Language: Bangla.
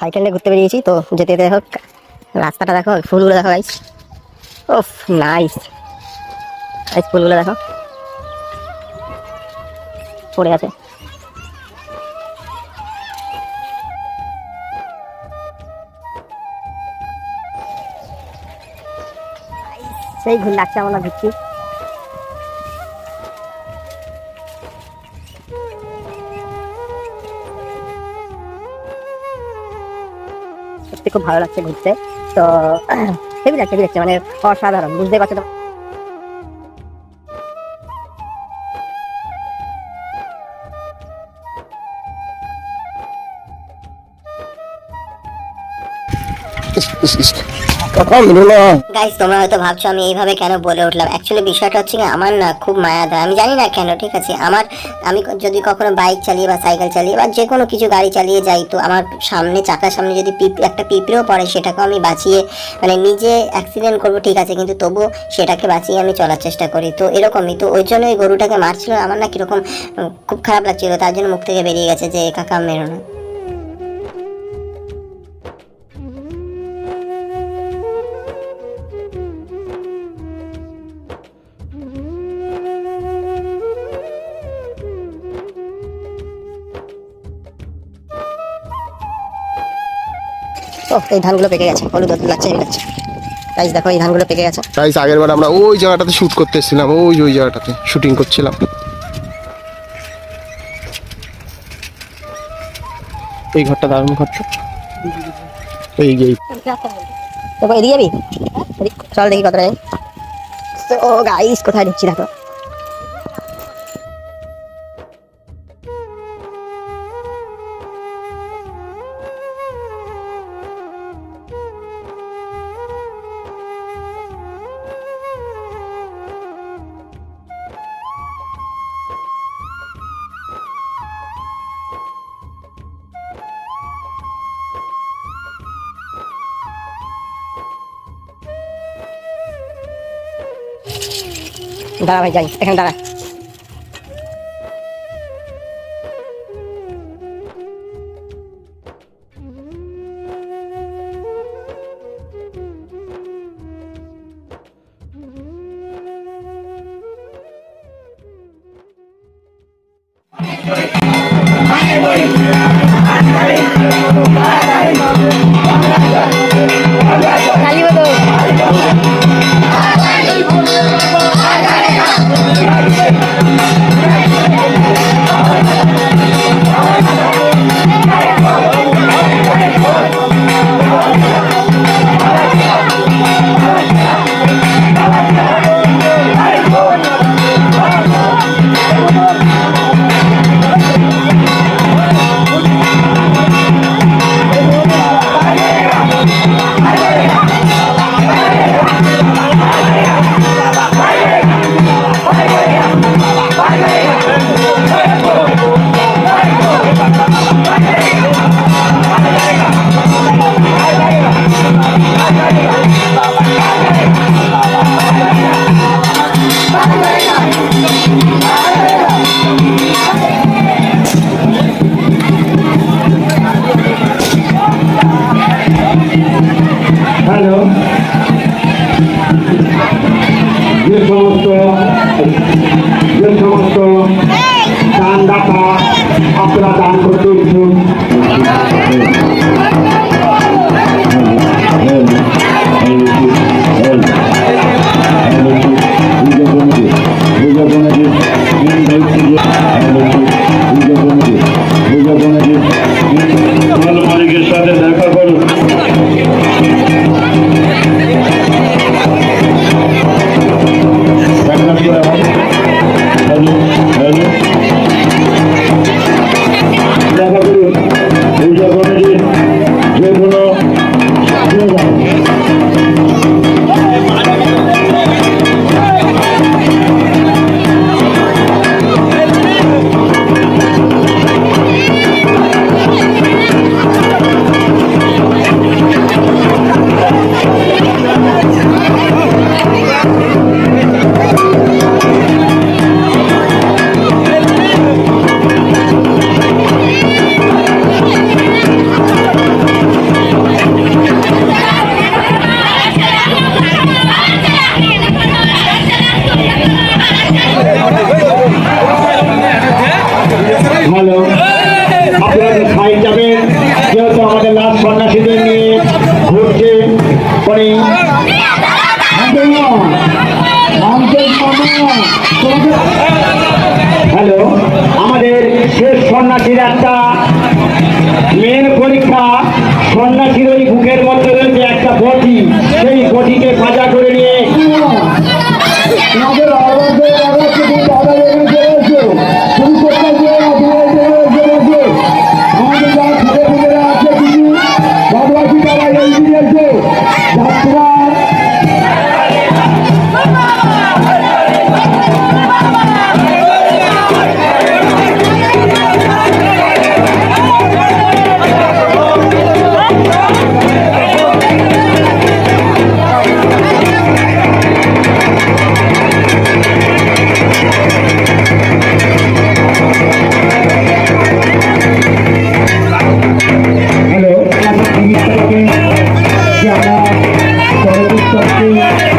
সাইকেল নিয়ে ঘুরতে বেরিয়েছি, তো যেতে যেতে হোক, রাস্তাটা দেখো, ফুলগুলো দেখো গাইস ওফ নাইস গাইস ফুলগুলো দেখো। পড়ে আছে। সেই ঘুর লাগছে? আমরা ঘুরছি সত্যি খুব ভালো লাগছে ঘুরতে। তো হেভি লাগছে হেভি লাগছে মানে অসাধারণ বুঝতে পারছ তো? ইস মিলো গাইস তোমরা হয়তো ভাবছ আমি এইভাবে কেন বলে উঠলাম। অ্যাকচুয়ালি বিষয়টা হচ্ছে কি আমার না খুব মায়া দেয়। আমি জানি না কেন, ঠিক আছে? আমার, আমি যদি কখনো বাইক চালিয়ে বা সাইকেল চালিয়ে বা যে কোনো কিছু গাড়ি চালিয়ে যাই, তো আমার সামনে, চাকার সামনে যদি পিপ, একটা পিঁপড়েও পড়ে সেটাকে আমি বাঁচিয়ে মানে নিজে অ্যাক্সিডেন্ট করব, ঠিক আছে? কিন্তু তবুও সেটাকে বাঁচিয়ে আমি চলার চেষ্টা করি। তো এরকমই। তো ওই জন্য ওই গরুটাকে মারছিল। আমার না কীরকম খুব খারাপ লাগছিল। তার জন্য মুখ থেকে বেরিয়ে গেছে যে কাকা মেরো না। ও এই ধানগুলো পেকে গেছে। হলুদ হলুদ লাগছে হেভি লাগছে। গাইস দেখো এই ধানগুলো পেকে গেছে। গাইস আগের বার আমরা ওই জায়গাটাতে শুট করতে এসেছিলাম ওই ওই জায়গাটাতে শুটিং করছিলাম। এই ঘরটা দারুণ ঘরটা এই যে তো এদিকে যাবি? চল দেখি কতটা। যাই ও গাইস কোথায় ঢুকছি দেখো। দাঁড়া ভাই যাই এখানে দাঁড়া I'm করছে। পরে হ্যালো আমাদের শেষ সন্ন্যাসীর একটা মেয়ের পরীক্ষা। সন্ন্যাসী Gracias. Gracias.